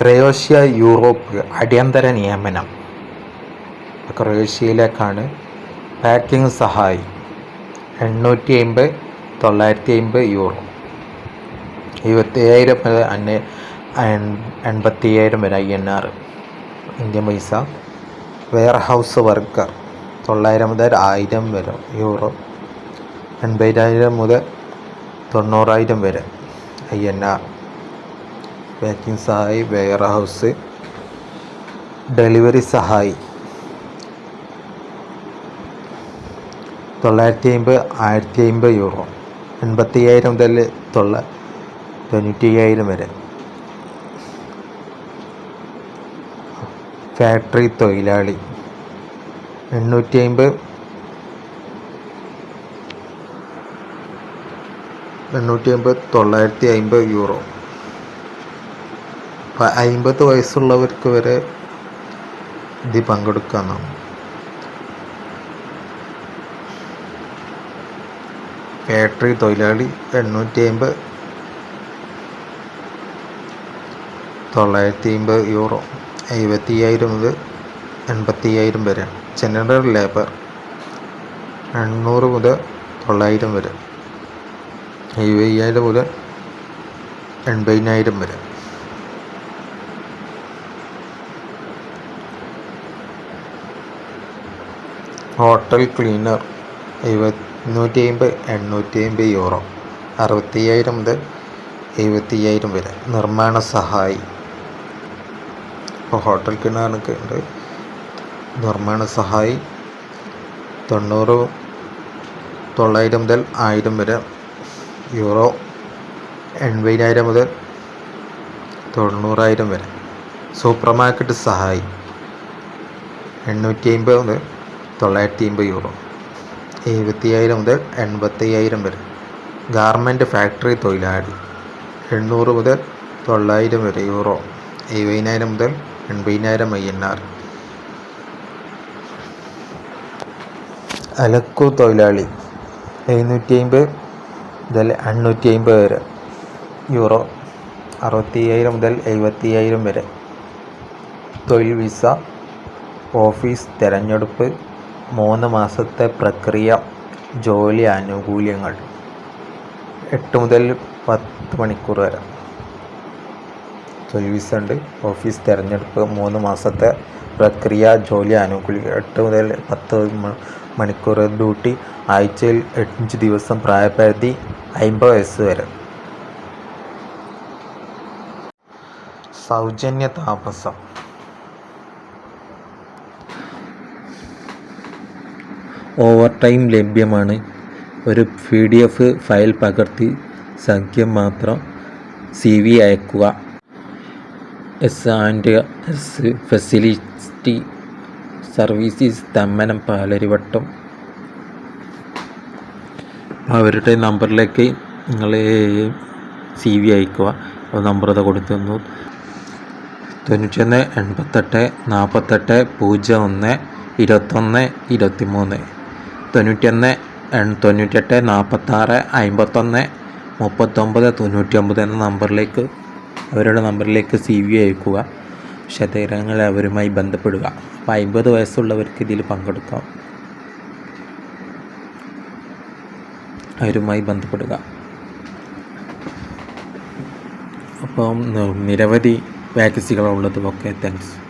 Croatia Europe അടിയന്തര നിയമനം. ക്രൊയേഷ്യയിലേക്കാണ് packing സഹായി. എണ്ണൂറ്റി അമ്പത് തൊള്ളായിരത്തി അമ്പത് യൂറോ. ഇരുപത്തിയായിരം മുതൽ അന്നെ എൺപത്തി അയ്യായിരം വരെ ഐ എൻ ആർ. ഇന്ത്യൻ പൈസ. Warehouse worker. തൊള്ളായിരം മുതൽ ആയിരം വരെ യൂറോ. എൺപതിനായിരം മുതൽ തൊണ്ണൂറായിരം വരെ ഐ എൻ ആർ. പാക്കിംഗ് സഹായി വെയർ ഹൗസ് ഡെലിവറി സഹായി. തൊള്ളായിരത്തി അമ്പത് ആയിരത്തി അമ്പത് യൂറോ. എൺപത്തി അയ്യായിരം മുതൽ തൊള്ള തൊണ്ണൂറ്റി അയ്യായിരം വരെ. ഫാക്ടറി തൊഴിലാളി. എണ്ണൂറ്റി അമ്പത് എണ്ണൂറ്റി അമ്പത് തൊള്ളായിരത്തി അമ്പത് യൂറോ. അമ്പത് വയസ്സുള്ളവർക്ക് വരെ ഇത് പങ്കെടുക്കാമെന്നാണ് ഫാക്ടറി തൊഴിലാളി എണ്ണൂറ്റി അമ്പത് തൊള്ളായിരത്തി അമ്പത് യൂറോ എഴുപത്തി അയ്യായിരം മുതൽ എൺപത്തി അയ്യായിരം വരെ. ജനറൽ ലേബർ എണ്ണൂറ് മുതൽ തൊള്ളായിരം വരെ. എഴുപതിനായിരം മുതൽ എൺപതിനായിരം വരെ. ഹോട്ടൽ ക്ലീനർ എഴുപത്തി അമ്പത് എണ്ണൂറ്റി അമ്പത് യൂറോ. അറുപത്തി അയ്യായിരം മുതൽ എഴുപത്തി അയ്യായിരം വരെ. നിർമ്മാണ സഹായി. ഇപ്പോൾ ഹോട്ടൽ ക്ലീനർക്ക് ഉണ്ട്. നിർമ്മാണ സഹായി തൊണ്ണൂറ് തൊള്ളായിരം മുതൽ ആയിരം വരെ. യൂറോ എൺപതിനായിരം മുതൽ തൊണ്ണൂറായിരം വരെ. സൂപ്പർ മാർക്കറ്റ് സഹായി. എണ്ണൂറ്റി അമ്പത് മുതൽ തൊള്ളായിരത്തി അമ്പത് യൂറോ എഴുപത്തിയായിരം മുതൽ എൺപത്തയ്യായിരം വരെ. ഗാർമെന്റ് ഫാക്ടറി തൊഴിലാളി. എണ്ണൂറ് മുതൽ തൊള്ളായിരം വരെ യൂറോ എഴുപതിനായിരം മുതൽ എൺപതിനായിരം ഐ എൻ ആർ അലക്കു തൊഴിലാളി. എഴുന്നൂറ്റി അമ്പത് മുതൽ എണ്ണൂറ്റി അമ്പത് വരെ. യൂറോ അറുപത്തി അയ്യായിരം മുതൽ എഴുപത്തി അയ്യായിരം വരെ. തൊഴിൽ വിസ ഓഫീസ് തിരഞ്ഞെടുപ്പ് മൂന്ന് മാസത്തെ പ്രക്രിയ ജോലി ആനുകൂല്യങ്ങൾ. എട്ട് മുതൽ പത്ത് മണിക്കൂർ വരെ. തൊഴിൽ വിസ ഉണ്ട്. ഓഫീസ് തിരഞ്ഞെടുപ്പ് മൂന്ന് മാസത്തെ പ്രക്രിയ ജോലി ആനുകൂല്യം എട്ട് മുതൽ പത്ത് മണിക്കൂർ ഡ്യൂട്ടി. ആഴ്ചയിൽ അഞ്ച് ദിവസം പ്രായപരിധി അമ്പത് വയസ്സ് വരെ. സൗജന്യ താമസം. ഓവർ ടൈം ലഭ്യമാണ്. ഒരു പി ഡി എഫ് ഫയൽ പകർത്തി സഖ്യം മാത്രം സി വി അയക്കുക. S and S facility services Thammanam Palarivattam. അവരുടെ നമ്പറിലേക്ക് നിങ്ങൾ സി വി അയക്കുക. നമ്പർ അത് കൊടുത്തു തൊണ്ണൂറ്റൊന്ന് എൺപത്തെട്ട് നാൽപ്പത്തെട്ട് പൂജ്യം ഒന്ന് ഇരുപത്തൊന്ന് ഇരുപത്തി എൺ- തൊണ്ണൂറ്റെട്ട് നാൽപ്പത്താറ് അമ്പത്തൊന്ന് മുപ്പത്തൊമ്പത് തൊണ്ണൂറ്റൊമ്പത് എന്ന നമ്പറിലേക്ക് അവരുടെ നമ്പറിലേക്ക് സി വി അയക്കുക വിശദവിവരങ്ങൾ അവരുമായി ബന്ധപ്പെടുക. അപ്പോൾ അമ്പത് വയസ്സുള്ളവർക്ക് ഇതിൽ പങ്കെടുക്കാം. അവരുമായി ബന്ധപ്പെടുക. അപ്പം നിരവധി വാക്കൻസികളുള്ളത് ഓക്കെ താങ്ക്സ്